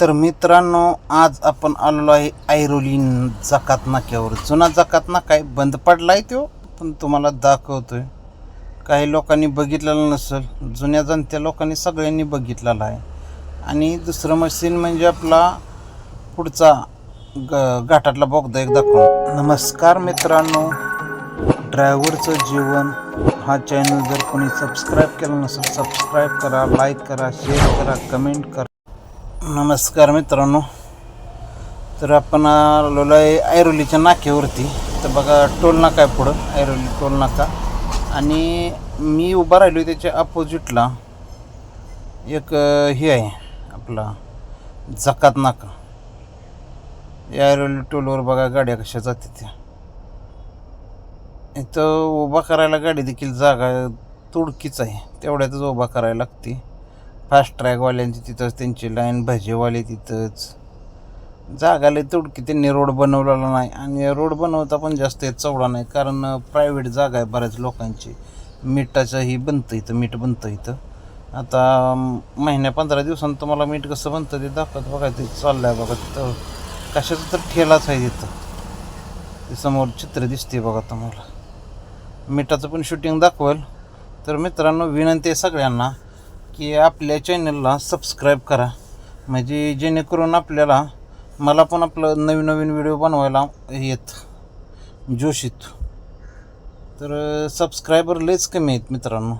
तर मित्रांनो आज आपण आलेलो आहे ऐरोली जकात नाक्यावर जुना जकात नाका आहे बंद पडला आहे तो पण तुम्हाला दाखवतोय. काही लोकांनी बघितलेलं नसेल जुन्या जनत्या लोकांनी सगळ्यांनी बघितलेला आहे. आणि दुसरं मशीन म्हणजे आपला पुढचा ग घाटातला बोगदा एक दाखवून. नमस्कार मित्रांनो. ड्रायव्हरचं जीवन हा चॅनल जर कोणी सबस्क्राईब केला नसेल सबस्क्राईब करा लाईक करा शेअर करा कमेंट करा. नमस्कार मित्रांनो. तर आपण आलेलो आहे ऐरोलीच्या नाक्यावरती. तर बघा टोल नाका आहे पुढं ऐरोली टोल नाका. आणि मी उभा राहिलो त्याच्या अपोजिटला एक हे आहे आपला जकात नाका. या ऐरोली टोलवर बघा गाड्या कशा जाते त्या. इथं उभा करायला गाडी देखील जागा तुडकीच आहे. तेवढ्यातच उभा करायला लागते. फास्ट ट्रॅकवाल्यांची तिथंच त्यांची लाईन भजेवाले तिथंच. जागा लय तुडकी त्यांनी रोड बनवलेला नाही. आणि रोड बनवता पण जास्त चवडा नाही कारण प्रायव्हेट जागा आहे बऱ्याच लोकांची. मिठाचंही बनतं इथं मीठ बनतं इथं. आता महिन्या पंधरा दिवसांत तुम्हाला मीठ कसं बनतं ते दाखवत बघा ते चाललं आहे बघा तिथं. कशाचं तर ठेलाच आहे तिथं ते समोर चित्र दिसते बघा तुम्हाला. मिठाचं पण शूटिंग दाखवेल. तर मित्रांनो विनंती आहे सगळ्यांना की आपल्या चॅनलला सबस्क्राईब करा. म्हणजे जेणेकरून आपल्याला मला पण आपलं नवीन नवीन व्हिडिओ बनवायला येत. जोशीत. तर सबस्क्रायबर लयच कमी आहेत मित्रांनो.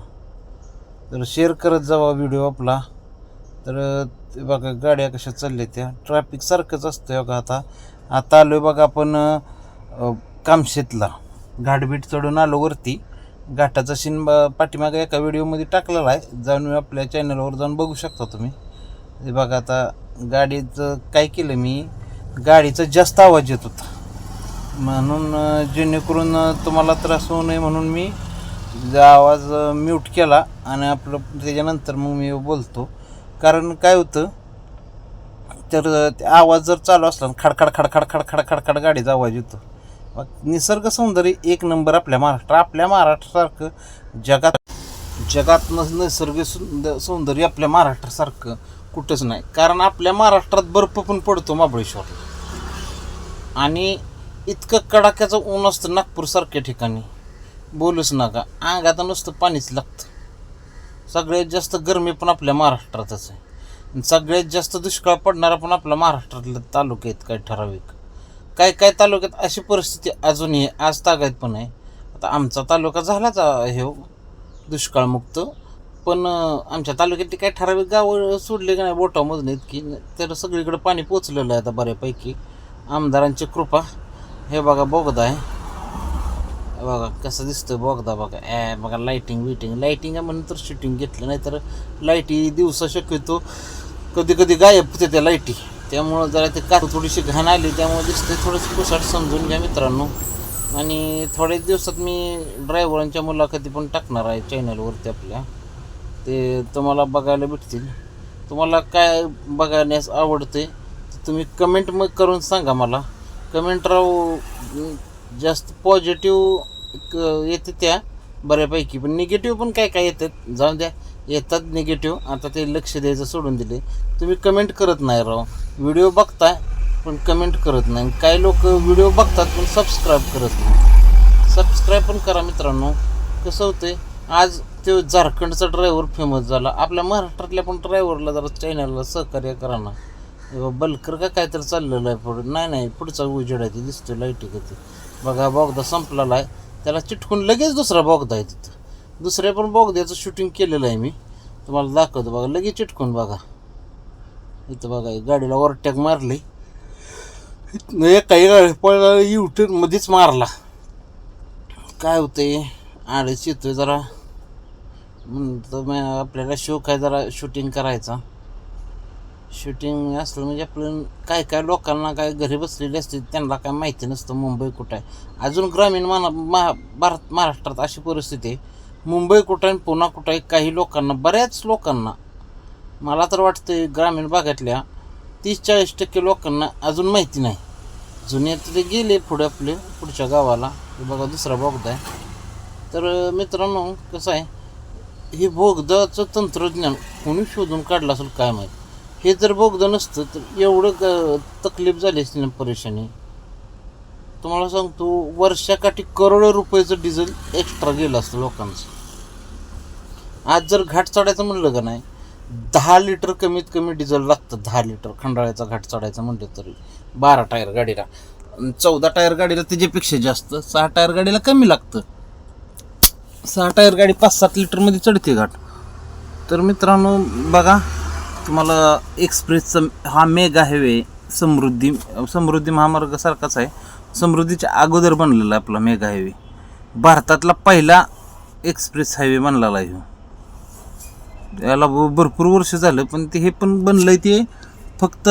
तर शेअर करत जावा व्हिडिओ आपला. तर ते बघा गाड्या कशा चालल्या त्या. ट्रॅफिक सारखंच असतं बघा आता. आता आलो आहे बघा आपण कामशेतला. घाटबीट चढून आलो वरती. घाटाचा सीन ब- पाठीमागे एका व्हिडिओमध्ये टाकलेला आहे. जाऊन आपल्या चॅनलवर जाऊन बघू शकता तुम्ही. हे बघा आता गाडीचं काय केलं मी? गाडीचा जास्त आवाज येत होता. म्हणून जेणेकरून तुम्हाला त्रास होऊ नये म्हणून मी आवाज म्यूट केला आणि आपलं त्याच्यानंतर मग मी बोलतो. कारण काय होतं तर ते आवाज जर चालू असला खडखड खडखड खडखड खडखड गाडीचा आवाज येतो. निसर्ग सौंदर्य एक नंबर आपल्या महाराष्ट्र. आपल्या महाराष्ट्रासारखं जगात जगात निसर्ग सौंदर्य आपल्या महाराष्ट्रासारखं कुठंच नाही. कारण आपल्या महाराष्ट्रात बर्फ पण पडतो महाबळेश्वरला आणि इतकं कडाक्याचं ऊन असतं नागपूरसारख्या ठिकाणी. बोलूच नका. अंगात नुसतं पाणीच लागतं. सगळ्यात जास्त गरमी पण आपल्या महाराष्ट्रातच आहे. सगळ्यात जास्त दुष्काळ पडणारा पण आपल्या महाराष्ट्रातले तालुक्यात आहेत काही ठराविक. काय काय तालुक्यात अशी परिस्थिती अजूनही आज तागायत पण आहे. आता आमचा तालुका झालाच हे हो, दुष्काळमुक्त. पण आमच्या तालुक्यातली काही ठराविक गावं सोडले का नाही बोटामधून येत की तर सगळीकडे पाणी पोचलेलं आहे आता बऱ्यापैकी. आमदारांची कृपा. हे बघा बोगदा आहे. बघा कसं दिसतं बोगदा बघा. ए बघा लाईटिंग विटिंग लाईटिंग म्हणून तर शूटिंग घेतलं नाही तर लाईटी दिवसा शक्यतो कधी कधी गायब होते त्या लाईटी त्यामुळं जरा ते कार थोडीशी घाण आली त्यामुळे दिसते थोडंसं पुसाट समजून घ्या मित्रांनो. आणि थोड्याच दिवसात मी ड्रायव्हरांच्या मुलाखती पण टाकणार आहे चॅनलवरती आपल्या. ते तुम्हाला बघायला भेटतील. तुम्हाला काय बघण्यास आवडते तुम्ही कमेंट मग करून सांगा मला. कमेंट राहू जास्त पॉझिटिव्ह येते त्या बऱ्यापैकी पण निगेटिव्ह पण काय काय येतात जाऊन द्या. येतात निगेटिव्ह आता ते लक्ष द्यायचं सोडून दिले तुम्ही कमेंट करत नाही राव. व्हिडिओ बघताय पण कमेंट करत नाही. काही लोक व्हिडिओ बघतात पण सबस्क्राईब करत नाही. सबस्क्राईब पण करा मित्रांनो. कसं होते आज तो झारखंडचा ड्रायव्हर फेमस झाला. आपल्या महाराष्ट्रातल्या पण ड्रायव्हरला जरा चॅनलला सहकार्य करा ना. बलकर का काहीतरी चाललेलं आहे पुढं. नाही नाही पुढचा उजेड आहे ते दिसतो लाईटी कधी बघा बोगदा संपलेला आहे. त्याला चिटकून लगेच दुसरा बोगदा आहे तिथं. दुसऱ्या पण बोगद्याचं शूटिंग केलेलं आहे मी. तुम्हाला दाखवतो बघा लगेच चिटकून बघा. इथं बघा गाडीला ओव्हरटॅक मारली. इथनं एका गाडी पळला युटर्न मध्येच मारला. काय होते आडच येतोय जरा. म्हणतो मग आपल्याला शोक आहे जरा शूटिंग करायचा. शूटिंग असलं म्हणजे आपलं काय काय लोकांना काय घरी बसलेले असते त्यांना काय माहिती नसतं मुंबई कुठं आहे. अजून ग्रामीण मना महा भारत महाराष्ट्रात अशी परिस्थिती आहे. मुंबई कुठं आहे आणि पुन्हा कुठं आहे काही लोकांना बऱ्याच लोकांना मला तर वाटतं ग्रामीण भागातल्या तीस चाळीस टक्के लोकांना अजून माहिती नाही. जुने तर ते गेले पुढे आपले पुढच्या गावाला. हे बघा दुसरा बोगदा आहे. तर मित्रांनो कसं आहे हे बोगदाचं तंत्रज्ञान कोणी शोधून काढलं असेल काय माहीत? हे जर बोगदं नसतं तर एवढं ग तकलीफ झाली असती ना परेशानी. तुम्हाला सांगतो वर्षाकाठी करोडो रुपयाचं डिझेल एक्स्ट्रा गेलं असतं लोकांचं. आज जर घाट चढायचं म्हणलं का नाही दहा लिटर कमीत कमी डिझेल लागतं दहा लिटर. खंडाळ्याचा घाट चढायचं म्हणलं तरी. बारा टायर गाडीला. चौदा टायर गाडीला त्याच्यापेक्षा जास्त. सहा टायर गाडीला कमी लागतं. सहा टायर गाडी पाच सात लिटरमध्ये चढते घाट. तर मित्रांनो बघा तुम्हाला एक्सप्रेसचा हा मेगा हायवे समृद्धी समृद्धी महामार्गासारखाच आहे. समृद्धीच्या अगोदर बनलेला आहे आपला मेगा हायवे. भारतातला पहिला एक्सप्रेस हायवे बनलेला आहे. याला भरपूर वर्ष झालं पण ते हे पण बनलंय ते फक्त